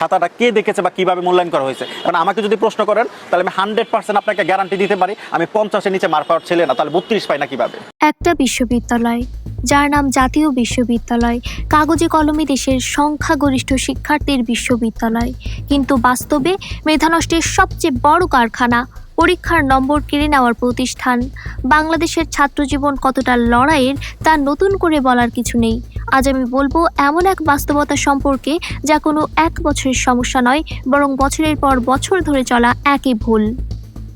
খাতাটা কে দেখেছে বা কীভাবে মূল্যায়ন করা হয়েছে? কারণ আমাকে যদি প্রশ্ন করেন, তাহলে আমি হান্ড্রেড পার্সেন্ট আপনাকে গ্যারান্টি দিতে পারি, আমি পঞ্চাশের নিচে মার পাওয়ার ছেলে না, তাহলে বত্রিশ পাই না কীভাবে? একটা বিশ্ববিদ্যালয়, যার নাম জাতীয় বিশ্ববিদ্যালয়, কাগজে কলমে দেশের সংখ্যাগরিষ্ঠ শিক্ষার্থীর বিশ্ববিদ্যালয়। কিন্তু বাস্তবে মেধানষ্টের সবচেয়ে বড় কারখানা, পরীক্ষার নম্বর কেড়ে নেওয়ার প্রতিষ্ঠান। বাংলাদেশের ছাত্রজীবন কতটা লড়াইয়ের, তা নতুন করে বলার কিছু নেই। আজ আমি বলব, এমন এক বাস্তবতা সম্পর্কে যা কোনো এক বছরের সমস্যা নয়, বরং বছরের পর বছর ধরে চলা একই ভুল।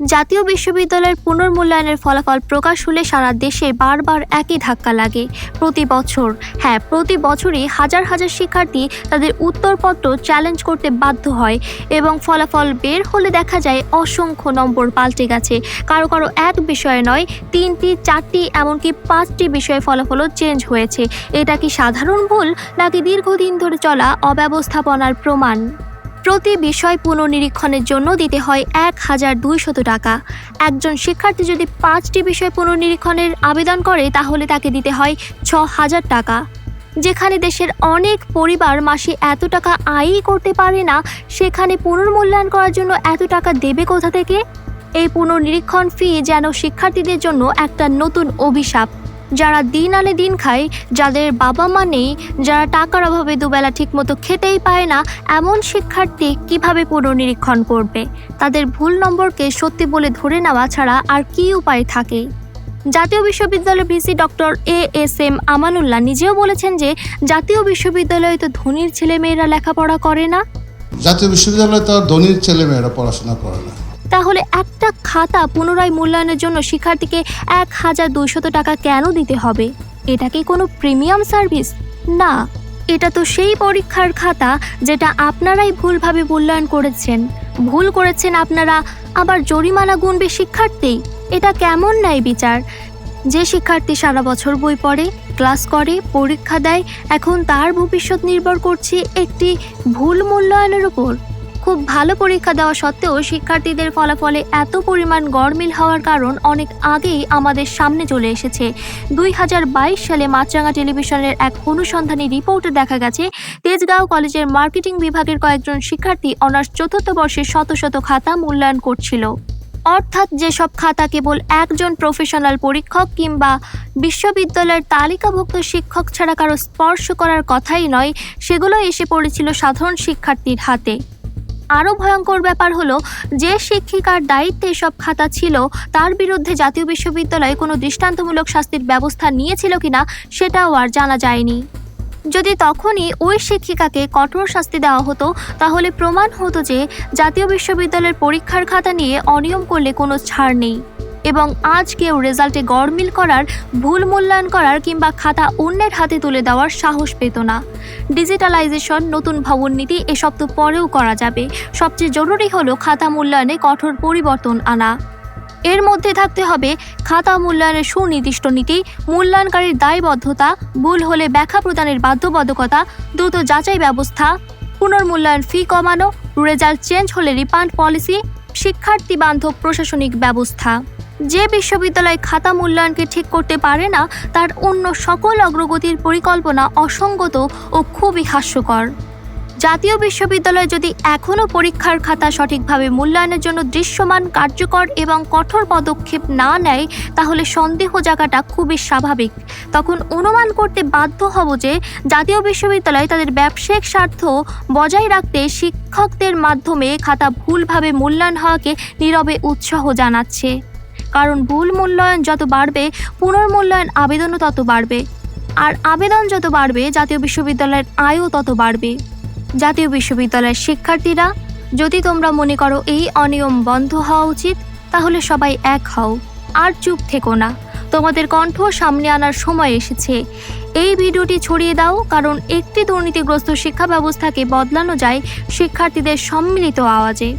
জাতীয় বিশ্ববিদ্যালয়ের পুনর্মূল্যায়নের ফলাফল প্রকাশ হলে সারা দেশে বারবার একই ধাক্কা লাগে। প্রতি বছর হ্যাঁ প্রতি বছরই হাজার হাজার শিক্ষার্থী তাদের উত্তরপত্র চ্যালেঞ্জ করতে বাধ্য হয় এবং ফলাফল বের হলে দেখা যায় অসংখ্য নম্বর পাল্টে গেছে। কারও কারও এক বিষয়ে নয়, তিনটি, চারটি, এমনকি পাঁচটি বিষয়ে ফলাফলও চেঞ্জ হয়েছে। এটা কি সাধারণ ভুল, নাকি দীর্ঘদিন ধরে চলা অব্যবস্থাপনার প্রমাণ? প্রতি বিষয় পুনর্নিরীক্ষণের জন্য দিতে হয় এক হাজার দুইশত টাকা। একজন শিক্ষার্থী যদি পাঁচটি বিষয় পুনর্নিরীক্ষণের আবেদন করে, তাহলে তাকে দিতে হয় ছ হাজার টাকা। যেখানে দেশের অনেক পরিবার মাসে এত টাকা আয়ই করতে পারে না, সেখানে পুনর্মূল্যায়ন করার জন্য এত টাকা দেবে কোথা থেকে? এই পুনর্নিরীক্ষণ ফি যেন শিক্ষার্থীদের জন্য একটা নতুন অভিশাপ। যারা দিন আনে দিন খায়, যাদের বাবা মা নেই, যারা টাকার অভাবে দুবেলা ঠিকমতো খেতেই পায় না, এমন শিক্ষার্থী কীভাবে পুনর্নিরীক্ষণ করবে? তাদের ভুল নম্বরকে সত্যি বলে ধরে নেওয়া ছাড়া আর কী উপায় থাকে? জাতীয় বিশ্ববিদ্যালয়ের VC doctor A S M Amanullah নিজেও বলেছেন যে, জাতীয় বিশ্ববিদ্যালয়ে তো ধনীর ছেলেমেয়েরা লেখাপড়া করে না। জাতীয় বিশ্ববিদ্যালয়ে তো ধনীর ছেলেমেয়েরা পড়াশোনা করে না। তাহলে একটা খাতা পুনরায় মূল্যায়নের জন্য শিক্ষার্থীকে এক হাজার দুইশত টাকা কেন দিতে হবে? এটা কি কোনো প্রিমিয়াম সার্ভিস? না, এটা তো সেই পরীক্ষার খাতা যেটা আপনারাই ভুলভাবে মূল্যায়ন করেছেন। ভুল করেছেন আপনারা, আবার জরিমানা গুনবে শিক্ষার্থী? এটা কেমন ন্যায় বিচার? যে শিক্ষার্থী সারা বছর বই পড়ে, ক্লাস করে, পরীক্ষা দেয়, এখন তার ভবিষ্যৎ নির্ভর করছে একটি ভুল মূল্যায়নের উপর। খুব ভালো পরীক্ষা দেওয়া সত্ত্বেও শিক্ষার্থীদের ফলাফলে এত পরিমাণ গড়মিল হওয়ার কারণ অনেক আগেই আমাদের সামনে চলে এসেছে। দুই হাজার বাইশ সালে মাছরাঙা টেলিভিশনের এক অনুসন্ধানী রিপোর্টে দেখা গেছে, তেজগাঁও কলেজের মার্কেটিং বিভাগের কয়েকজন শিক্ষার্থী অনার্স চতুর্থ বর্ষের শত শত খাতা মূল্যায়ন করছিল। অর্থাৎ যেসব খাতা কেবল একজন প্রফেশনাল পরীক্ষক কিংবা বিশ্ববিদ্যালয়ের তালিকাভুক্ত শিক্ষক ছাড়া কারও স্পর্শ করার কথাই নয়, সেগুলো এসে পড়েছিল সাধারণ শিক্ষার্থীর হাতে। আরও ভয়ঙ্কর ব্যাপার হলো, যে শিক্ষিকার দায়িত্বে সব খাতা ছিল, তার বিরুদ্ধে জাতীয় বিশ্ববিদ্যালয় কোনো দৃষ্টান্তমূলক শাস্তির ব্যবস্থা নিয়েছিল কিনা সেটাও আর জানা যায়নি। যদি তখনই ওই শিক্ষিকাকে কঠোর শাস্তি দেওয়া হতো, তাহলে প্রমাণ হতো যে জাতীয় বিশ্ববিদ্যালয়ের পরীক্ষার খাতা নিয়ে অনিয়ম করলে কোনো ছাড় নেই। এবং আজ কেউ রেজাল্টে গড়মিল করার, ভুল মূল্যায়ন করার কিংবা খাতা অন্যের হাতে তুলে দেওয়ার সাহস পেত না। ডিজিটালাইজেশন, নতুন ভবন নীতি এসব তো পরেও করা যাবে। সবচেয়ে জরুরি হলো খাতা মূল্যায়নে কঠোর পরিবর্তন আনা। এর মধ্যে থাকতে হবে খাতা মূল্যায়নের সুনির্দিষ্ট নীতি, মূল্যায়নকারীর দায়বদ্ধতা, ভুল হলে ব্যাখ্যা প্রদানের বাধ্যবাধকতা, দ্রুত যাচাই ব্যবস্থা, পুনর্মূল্যায়ন ফি কমানো, রেজাল্ট চেঞ্জ হলে রিফান্ড পলিসি, শিক্ষার্থী বান্ধব প্রশাসনিক ব্যবস্থা। যে বিশ্ববিদ্যালয় খাতা মূল্যায়নকে ঠিক করতে পারে না, তার অন্য সকল অগ্রগতির পরিকল্পনা অসঙ্গত ও খুবই হাস্যকর। জাতীয় বিশ্ববিদ্যালয় যদি এখনও পরীক্ষার খাতা সঠিকভাবে মূল্যায়নের জন্য দৃশ্যমান, কার্যকর এবং কঠোর পদক্ষেপ না নেয়, তাহলে সন্দেহ জায়গাটা খুবই স্বাভাবিক। তখন অনুমান করতে বাধ্য হব যে, জাতীয় বিশ্ববিদ্যালয় তাদের ব্যবসায়িক স্বার্থ বজায় রাখতে শিক্ষকদের মাধ্যমে খাতা ভুলভাবে মূল্যায়ন হওয়াকে নীরবে উৎসাহ জানাচ্ছে। কারণ ভুল মূল্যায়ন যত বাড়বে, পুনর্মূল্যায়ন আবেদনও তত বাড়বে। আর আবেদন যত বাড়বে, জাতীয় বিশ্ববিদ্যালয়ের আয়ও তত বাড়বে। জাতীয় বিশ্ববিদ্যালয়ের শিক্ষার্থীরা, যদি তোমরা মনে করো এই অনিয়ম বন্ধ হওয়া উচিত, তাহলে সবাই এক হও। আর চুপ থেকো না। তোমাদের কণ্ঠ সামনে আনার সময় এসেছে। এই ভিডিওটি ছড়িয়ে দাও, কারণ একটি দুর্নীতিগ্রস্ত শিক্ষা ব্যবস্থাকে বদলানো যায় শিক্ষার্থীদের সম্মিলিত আওয়াজে।